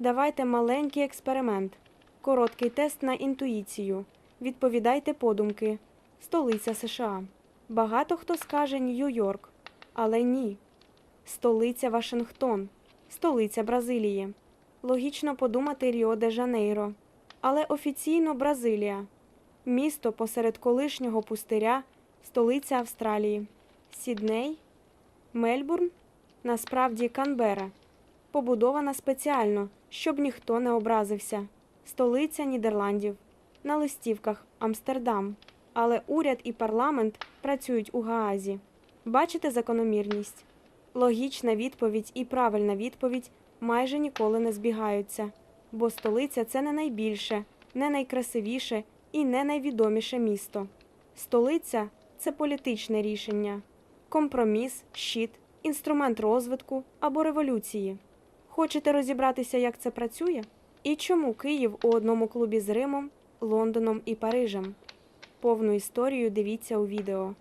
Давайте маленький експеримент. Короткий тест на інтуїцію. Відповідайте подумки. Столиця США. Багато хто скаже Нью-Йорк, але ні. Столиця Вашингтон, столиця Бразилії. Логічно подумати Ріо де Жанейро. Але офіційно Бразилія. Місто посеред колишнього пустиря, столиця Австралії. Сідней, Мельбурн, насправді Канбера. Побудована спеціально, щоб ніхто не образився. Столиця Нідерландів. На листівках Амстердам. Але уряд і парламент працюють у Гаазі. Бачите закономірність? Логічна відповідь і правильна відповідь майже ніколи не збігаються, бо столиця це не найбільше, не найкрасивіше і не найвідоміше місто. Столиця це політичне рішення, компроміс, щит, інструмент розвитку або революції. Хочете розібратися, як це працює? І чому Київ у одному клубі з Римом, Лондоном і Парижем? Повну історію дивіться у відео.